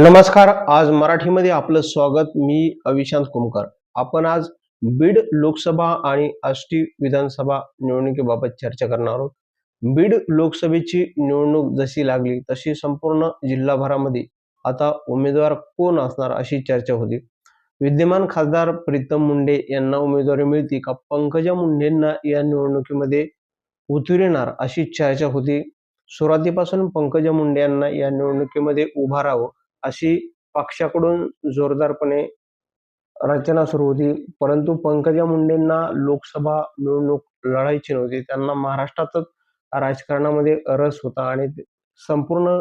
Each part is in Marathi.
नमस्कार आज मराठीमध्ये आपलं स्वागत. मी अविशांत कुमकर. आपण आज बीड लोकसभा आणि आष्टी विधानसभा निवडणुकीबाबत चर्चा करणार आहोत. बीड लोकसभेची निवडणूक जशी लागली तशी संपूर्ण जिल्हाभरामध्ये आता उमेदवार कोण असणार अशी चर्चा होती. विद्यमान खासदार प्रीतम मुंडे यांना उमेदवारी मिळती का? पंकजा मुंडेंना या निवडणुकीमध्ये उतरणार अशी चर्चा होती. सुरुवातीपासून पंकजा मुंडे यांना या निवडणुकीमध्ये उभा राहावं अशी पक्षाकडून जोरदारपणे रचना सुरू होती. परंतु पंकजा मुंडेंना लोकसभा निवडणूक लढायची नव्हती. त्यांना महाराष्ट्रातच राजकारणामध्ये रस होता आणि संपूर्ण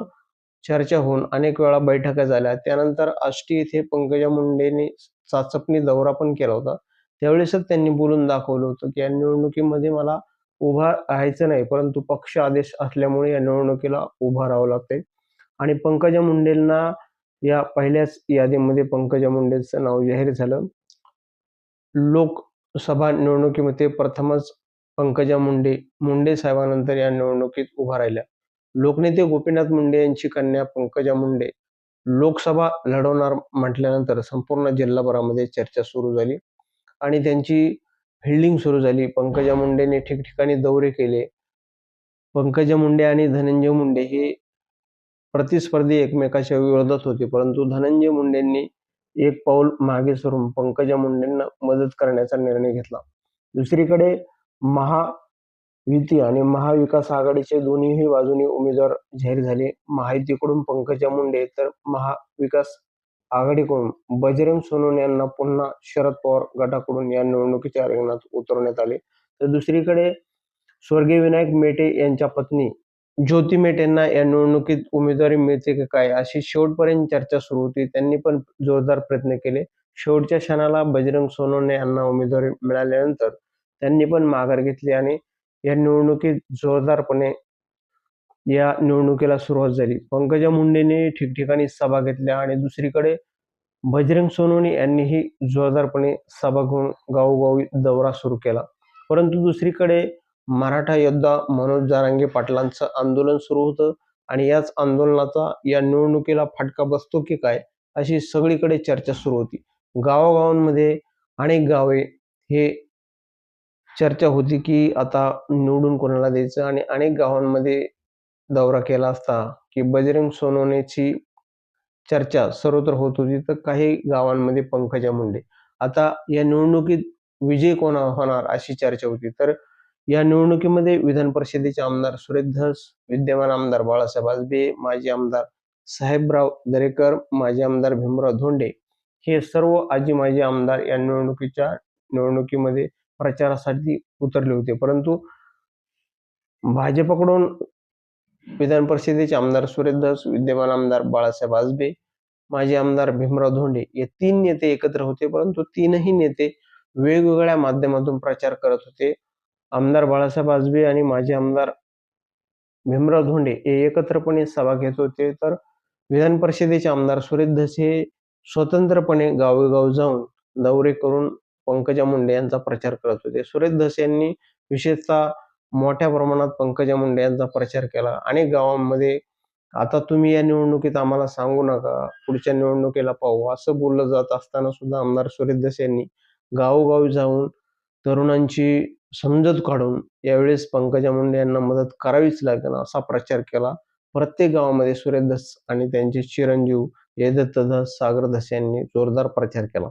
चर्चा होऊन अनेक वेळा बैठका झाल्या. त्यानंतर आष्टी येथे पंकजा मुंडेंनी चाचपणी दौरा पण केला होता. त्यावेळेसच त्यांनी बोलून दाखवलं होतं की या निवडणुकीमध्ये मला उभा राहायचं नाही परंतु पक्ष आदेश असल्यामुळे या निवडणुकीला उभा राहावं लागते आणि पंकजा मुंडेंना या पहिल्याच यादीमध्ये पंकजा मुंडेचं नाव जाहीर झालं. लोकसभा निवडणुकीमध्ये प्रथमच पंकजा मुंडे मुंडे साहेबांनंतर या निवडणुकीत उभा राहिल्या. लोकनेते गोपीनाथ मुंडे यांची कन्या पंकजा मुंडे. लोकसभा लढवणार म्हटल्यानंतर संपूर्ण जिल्हाभरामध्ये चर्चा सुरू झाली आणि त्यांची फिल्डिंग सुरू झाली. पंकजा मुंडेने ठिकठिकाणी दौरे केले. पंकजा मुंडे आणि धनंजय मुंडे हे प्रतिस्पर्धी एकमेकाच्या विरोधात होते. परंतु धनंजय मुंडेंनी एक पाऊल मागे सरून पंकजा मुंडेंना मदत करण्याचा निर्णय घेतला. दुसरीकडे महायुती आणि महाविकास आघाडीचे दोन्हीही बाजूनी उमेदवार जाहीर झाले. महायुतीकडून पंकजा मुंडे तर महाविकास आघाडीकडून बजरंग सोनवणे यांना पुन्हा शरद पवार गटाकडून या निवडणुकीच्या रिंगणात उतरवण्यात आले. तर दुसरीकडे स्वर्गीय विनायक मेटे यांच्या पत्नी ज्योती मेट यांना या निवडणुकीत उमेदवारी मिळते की काय अशी शेवटपर्यंत चर्चा सुरू होती. त्यांनी पण जोरदार प्रयत्न केले. शेवटच्या क्षणाला बजरंग सोनवणे यांना उमेदवारी मिळाल्यानंतर त्यांनी पण माघार घेतली आणि या निवडणुकीत जोरदारपणे या निवडणुकीला सुरुवात झाली. पंकजा मुंडेने ठिकठिकाणी सभा घेतल्या आणि दुसरीकडे बजरंग सोनवणे यांनीही जोरदारपणे सभा घेऊन गावोगावी दौरा सुरू केला. परंतु दुसरीकडे मराठा योद्धा मनोज जारांगे पाटलांचं आंदोलन सुरू होतं. आणि याच आंदोलनाचा या निवडणुकीला फटका बसतो की काय अशी सगळीकडे चर्चा सुरू होती. गावागावांमध्ये अनेक गावे हे चर्चा होती की आता निवडून कोणाला द्यायचं? आणि अनेक गावांमध्ये दौरा केला असता की बजरंग सोनवणेची चर्चा सर्वत्र होत होती. तर काही गावांमध्ये पंकजा मुंडे. आता या निवडणुकीत विजय कोणा होणार अशी चर्चा होती. तर या निवडणुकीमध्ये विधान परिषदेचे आमदार सुरेश धस विद्यमान आमदार बाळासाहेब आजबे माजी आमदार साहेबराव दरेकर माजी आमदार भीमराव धोंडे हे सर्व आजी माजी आमदार या निवडणुकीच्या निवडणुकीमध्ये प्रचारासाठी उतरले होते. परंतु भाजपकडून विधान परिषदेचे आमदार सुरेश धस विद्यमान आमदार बाळासाहेब आजबे माजी आमदार भीमराव धोंडे हे तीन नेते एकत्र होते. परंतु तीनही नेते वेगवेगळ्या माध्यमातून प्रचार करत होते. आमदार बाळासाहेब आजबे आणि माजी आमदार भीमराव धोंडे हे एकत्रपणे सभा घेत होते. तर विधान परिषदेचे आमदार सुरेश धसे हे स्वतंत्रपणे गावोगाव जाऊन दौरे करून पंकजा मुंडे यांचा प्रचार करत होते. सुरेश धस यांनी विशेषतः मोठ्या प्रमाणात पंकजा मुंडे यांचा प्रचार केला. अनेक गावांमध्ये आता तुम्ही या निवडणुकीत आम्हाला सांगू नका पुढच्या निवडणुकीला पाहू. असं बोललं जात असताना सुद्धा आमदार सुरेश धस यांनी गावोगावी जाऊन तरुणांची समजत काढून यावेळेस पंकजा मुंडे यांना मदत करावीच लागेल असा प्रचार केला. प्रत्येक गावामध्ये सुरेश आणि त्यांचे चिरंजीव जयदत्त धस यांनी जोरदार प्रचार केला.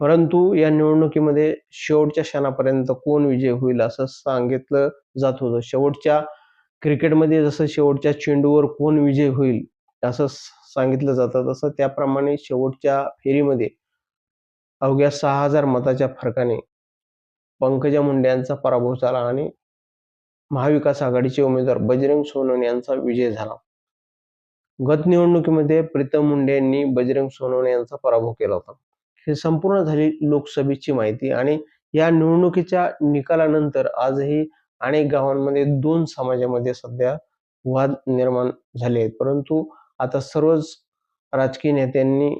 परंतु या निवडणुकीमध्ये शेवटच्या क्षणापर्यंत कोण विजय होईल असं सांगितलं जात होतं. शेवटच्या क्रिकेटमध्ये जसं शेवटच्या चेंडूवर कोण विजय होईल असं सांगितलं जातं तसं त्याप्रमाणे शेवटच्या फेरीमध्ये अवघ्या सहा हजार मताच्या फरकाने पंकजा मुंडे यांचा पराभव झाला आणि महाविकास आघाडीचे उमेदवार बजरंग सोनवणे यांचा विजय झाला. गत निवडणुकीमध्ये प्रीतम मुंडे यांनी बजरंग सोनवणे यांचा पराभव केला होता. हे संपूर्ण झाली लोकसभेची माहिती आणि या निवडणुकीच्या निकालानंतर आजही अनेक गावांमध्ये दोन समाजामध्ये सध्या वाद निर्माण झाले आहेत. परंतु आता सर्वच राजकीय नेत्यांनी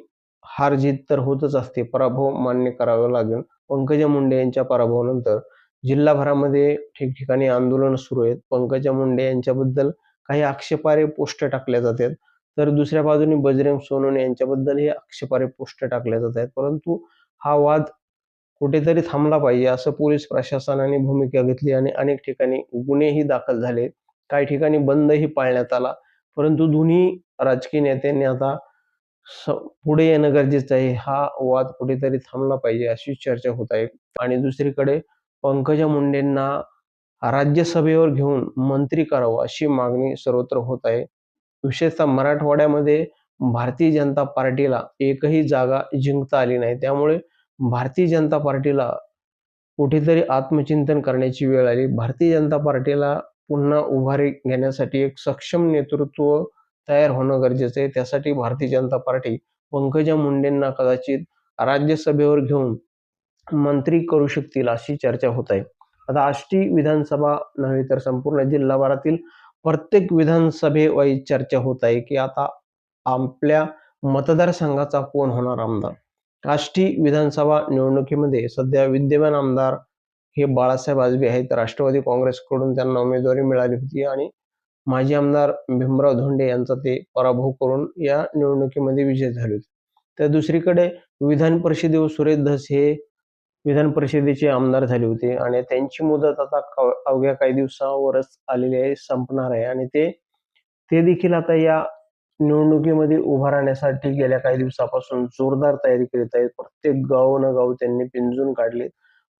हार जीत तर होतच असते. पराभव मान्य करावा लागेल. पंकजा मुंडे यांच्या पराभवानंतर जिल्हाभरामध्ये ठिकठिकाणी आंदोलन सुरू आहेत. पंकजा मुंडे यांच्याबद्दल काही आक्षेपारे पोस्ट टाकल्या जातात तर दुसऱ्या बाजूने बजरंग सोनवणे यांच्याबद्दलही आक्षेपारे पोस्ट टाकल्या जात आहेत. परंतु हा वाद कुठेतरी थांबला पाहिजे असं पोलीस प्रशासनाने भूमिका घेतली आणि अनेक ठिकाणी गुन्हेही दाखल झाले. काही ठिकाणी बंदही पाळण्यात आला. परंतु दोन्ही राजकीय नेत्यांनी आता पुढे येणं गरजेचं आहे. हा वाद कुठेतरी थांबला पाहिजे अशी चर्चा होत आहे. आणि दुसरीकडे पंकजा मुंडेंना राज्यसभेवर घेऊन मंत्री करावं अशी मागणी सर्वत्र होत आहे. विशेषतः मराठवाड्यामध्ये भारतीय जनता पार्टीला एकही जागा जिंकता आली नाही. त्यामुळे भारतीय जनता पार्टीला कुठेतरी आत्मचिंतन करण्याची वेळ आली. भारतीय जनता पार्टीला पुन्हा उभारी घेण्यासाठी एक सक्षम नेतृत्व तयार होणं गरजेचं आहे. त्यासाठी भारतीय जनता पार्टी पंकजा मुंडेंना कदाचित राज्यसभेवर घेऊन मंत्री करू शकतील अशी चर्चा होत आहे. आता आष्टी विधानसभा नव्हे तर संपूर्ण जिल्हाभरातील प्रत्येक विधानसभेवाईज चर्चा होत आहे की आता आपल्या मतदारसंघाचा कोण होणार आमदार? आष्टी विधानसभा निवडणुकीमध्ये सध्या विद्यमान आमदार हे बाळासाहेब आजबे आहेत. राष्ट्रवादी काँग्रेसकडून त्यांना उमेदवारी मिळाली होती आणि माजी आमदार भीमराव धोंडे यांचा ते पराभव करून या निवडणुकीमध्ये विजय झाले होते. तर दुसरीकडे विधान परिषदेवर सुरेश धस हे विधान परिषदेचे आमदार झाले होते आणि त्यांची मुदत आता अवघ्या काही दिवसावरच आलेली आहे संपणार आहे आणि ते ते देखील आता या निवडणुकीमध्ये उभा राहण्यासाठी गेल्या काही दिवसापासून जोरदार तयारी करीत आहेत. प्रत्येक गाव न गाव त्यांनी पिंजून काढले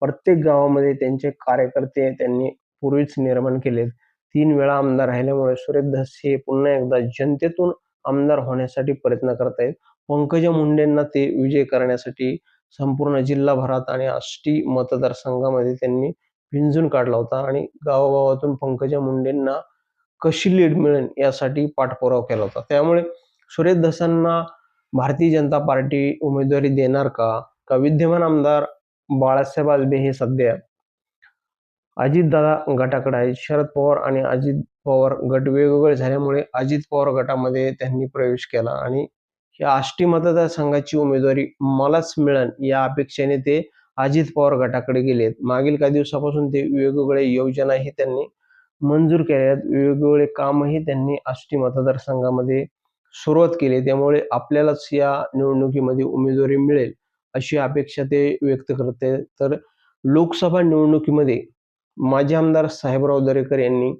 प्रत्येक गावामध्ये त्यांचे कार्यकर्ते त्यांनी पूर्वीच निर्माण केलेत. तीन वेळा आमदार राहिल्यामुळे सुरेश हे पुन्हा एकदा जनतेतून आमदार होण्यासाठी प्रयत्न करत आहेत. पंकजा मुंडेंना ते विजय करण्यासाठी संपूर्ण जिल्हाभरात आणि आष्टी मतदारसंघामध्ये त्यांनी भिंजून काढला होता आणि गावागावातून पंकजा मुंडेंना कशी लीड मिळेल यासाठी पाठपुरावा केला होता. त्यामुळे सुरेश धसांना भारतीय जनता पार्टी उमेदवारी देणार का? का विद्यमान आमदार बाळासाहेब आजबे हे सध्या अजितदादा गटाकडे आहेत. शरद पवार आणि अजित पवार गट वेगवेगळे झाल्यामुळे अजित पवार गटामध्ये त्यांनी प्रवेश केला आणि या आष्टी मतदारसंघाची उमेदवारी मलाच मिळेल या अपेक्षेने ते अजित पवार गटाकडे गेलेत. मागील काही दिवसापासून ते वेगवेगळे योजनाही त्यांनी मंजूर केल्या आहेत वेगवेगळे कामही त्यांनी आष्टी मतदारसंघामध्ये सुरुवात केली. त्यामुळे आपल्यालाच या निवडणुकीमध्ये उमेदवारी मिळेल अशी अपेक्षा ते व्यक्त करते तर लोकसभा निवडणुकीमध्ये माजी आमदार साहेबराव दरेकर यांनी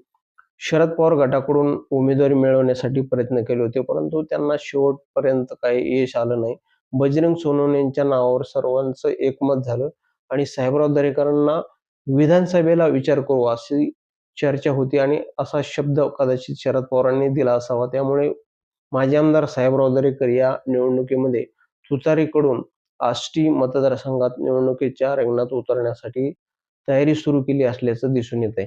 शरद पवार गटाकडून उमेदवारी मिळवण्यासाठी प्रयत्न केले होते परंतु त्यांना शेवटपर्यंत काही यश आलं नाही. बजरंग सोनवणे यांच्या नावावर सर्वांचं एकमत झालं आणि साहेबराव दरेकरांना विधानसभेला विचार करू अशी चर्चा होती आणि असा शब्द कदाचित शरद पवारांनी दिला असावा. त्यामुळे माजी आमदार साहेबराव दरेकर या निवडणुकीमध्ये तुतारीकडून आष्टी मतदारसंघात निवडणुकीच्या रिंगणात उतरण्यासाठी तयारी सुरू केली असल्याचं दिसून येत आहे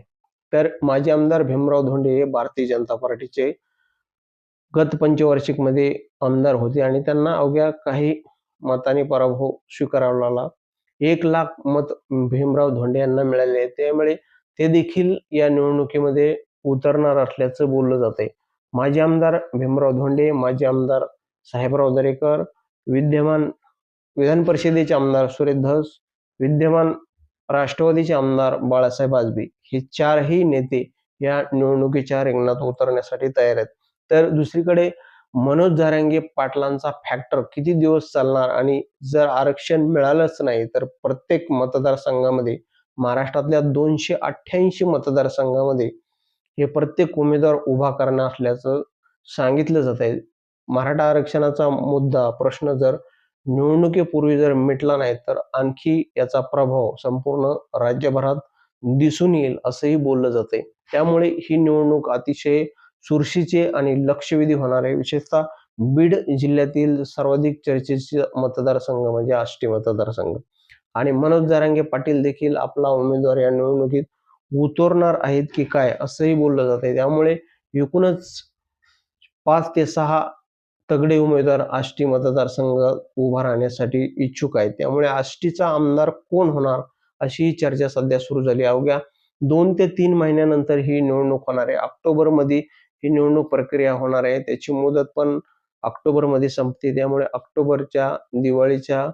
तर माजी आमदार भीमराव धोंडे हे भारतीय जनता पार्टीचे गत पंचवार्षिकमध्ये आमदार होते आणि त्यांना अवघ्या काही मताने पराभव स्वीकारावा लागला एक लाख मत भीमराव धोंडे यांना मिळाले त्यामुळे ते देखील या निवडणुकीमध्ये उतरणार असल्याचं बोललं जात आहे माजी आमदार भीमराव धोंडे माजी आमदार साहेबराव दरेकर विद्यमान विधान परिषदेचे आमदार सुरेश धस विद्यमान राष्ट्रवादीचे आमदार बाळासाहेब आजबे हे चारही नेते या निवडणुकीच्या रिंगणात उतरण्यासाठी तयार आहेत. तर दुसरीकडे मनोज झारांगे पाटलांचा फॅक्टर किती दिवस चालणार आणि जर आरक्षण मिळालंच नाही तर प्रत्येक मतदारसंघामध्ये महाराष्ट्रातल्या दोनशे अठ्ठ्याऐंशी मतदारसंघामध्ये हे प्रत्येक उमेदवार उभा करणार असल्याचं सांगितलं जात आहे मराठा आरक्षणाचा मुद्दा प्रश्न जर निवडणुकीपूर्वी जर मिटला नाही तर आणखी याचा प्रभाव संपूर्ण राज्यभरात दिसून येईल असंही बोललं जाते त्यामुळे ही निवडणूक अतिशय चुरशीचे आणि लक्षवेधी होणार आहे. विशेषतः बीड जिल्ह्यातील सर्वाधिक चर्चेचे मतदारसंघ म्हणजे आष्टी मतदारसंघ. आणि मनोज जारांगे पाटील देखील आपला उमेदवार या निवडणुकीत उतरणार आहेत की काय असंही बोललं जात आहे त्यामुळे एकूणच पाच ते सहा तगडे उमेदवार आष्टी मतदारसंघ उभा राहण्यासाठी इच्छुक आहेत. त्यामुळे आष्टीचा आमदार कोण होणार अशी चर्चा सध्या सुरू झाली अवघ्या दोन ते तीन महिन्यानंतर ही निवडणूक होणार आहे. ऑक्टोबरमध्ये ही निवडणूक प्रक्रिया होणार आहे. त्याची मुदत पण ऑक्टोबरमध्ये संपते. त्यामुळे ऑक्टोबरच्या दिवाळीच्या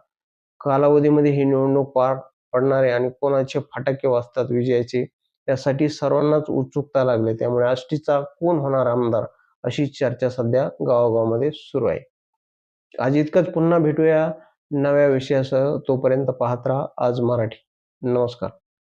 कालावधीमध्ये ही निवडणूक पार पडणार आहे आणि कोणाचे फटाके वाजतात विजयाचे त्यासाठी सर्वांनाच उत्सुकता लागली त्यामुळे आष्टीचा कोण होणार आमदार? अशी चर्चा सध्या गावागावामध्ये सुरू आहे. आज इतकंच. पुन्हा भेटूया नव्या विषयासह. तोपर्यंत पाहत राहा आज मराठी. नमस्कार.